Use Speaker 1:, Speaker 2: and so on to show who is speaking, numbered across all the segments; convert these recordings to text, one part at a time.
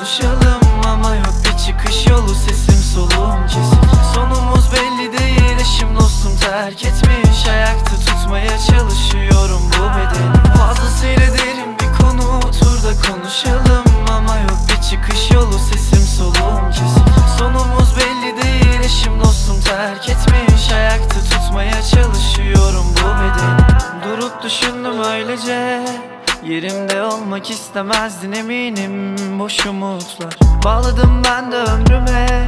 Speaker 1: konuşalım ama yok bir çıkış yolu. Sesim soluğum kesik Sonumuz belli değil eşim dostum terk etmiş. Ayakta tutmaya çalışıyorum bu bedeni. Fazlasıyla derin bir konu otur da konuşalım. Ama yok bir çıkış yolu sesim soluğum kesik Sonumuz belli değil eşim dostum terk etmiş. Ayakta tutmaya çalışıyorum bu bedeni. Durup düşündüm öylece olmak istemezdin eminim Boş umutlar. Bağladım ben de ömrüme.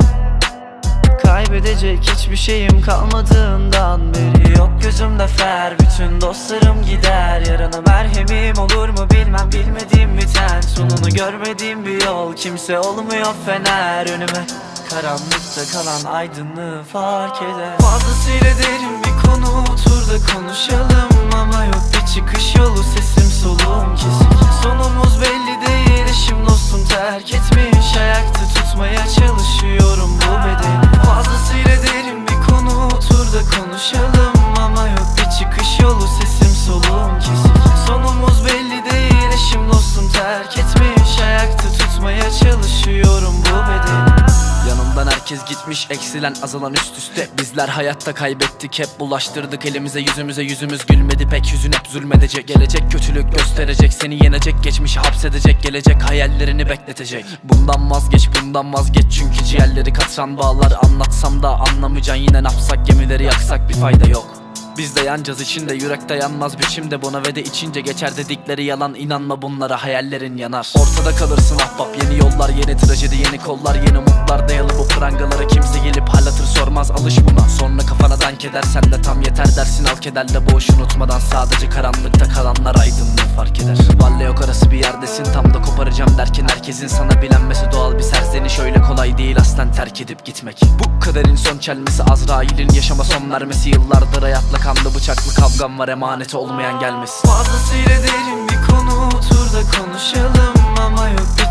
Speaker 1: Kaybedecek hiçbir şeyim kalmadığından beri. Yok gözümde fer bütün dostlarım gider. Yarına merhemim olur mu bilmem bilmediğim biten Sonunu görmediğim bir yol kimse olmuyor fener. Önüme Karanlıkta kalan aydınlığı fark eder. Fazlasıyla derin bir konu otur da konuşalım. Ama yok bir çıkış yolu sesim soluğum kesik Sonumuz belli değil eşim dostum terk etmiş
Speaker 2: herkes gitmiş eksilen azalan üst üste. Bizler hayatta kaybettik hep bulaştırdık elimize yüzümüze Yüzümüz gülmedi pek yüzün hep zulmedecek. Gelecek kötülük gösterecek seni yenecek Geçmişi hapsedecek gelecek hayallerini bekletecek. Bundan vazgeç bundan vazgeç çünkü ciğerleri katran bağlar. Anlatsam da anlamayacaksın yine ne yapsak gemileri yaksak bir fayda yok biz de yancaz içinde yürekte yanmaz biçimde. Buna ve de içince geçer dedikleri yalan. İnanma bunlara hayallerin yanar. Ortada kalırsın ahbap yeni yollar yeni trajedi yeni kollar yeni umutlar. Dayalı bu prangalara kimse gelip hal hatır sormaz. Alış buna. Sonra kafana dank edersen de tam yeter dersin. Al kederle boş unutmadan. Sadece karanlıkta kalanlar aydınlığı fark yerdesin tam da koparacağım derken herkesin sana bilenmesi doğal bir serzeniş. Öyle kolay değil aslen terk edip gitmek. Bu kaderin son çelmesi Azrail'in yaşama son vermesi. Yıllardır hayatla kanlı bıçaklı kavgam var emaneti olmayan gelmesin.
Speaker 1: Fazlasıyla derin bir konu otur da konuşalım Ama yok bir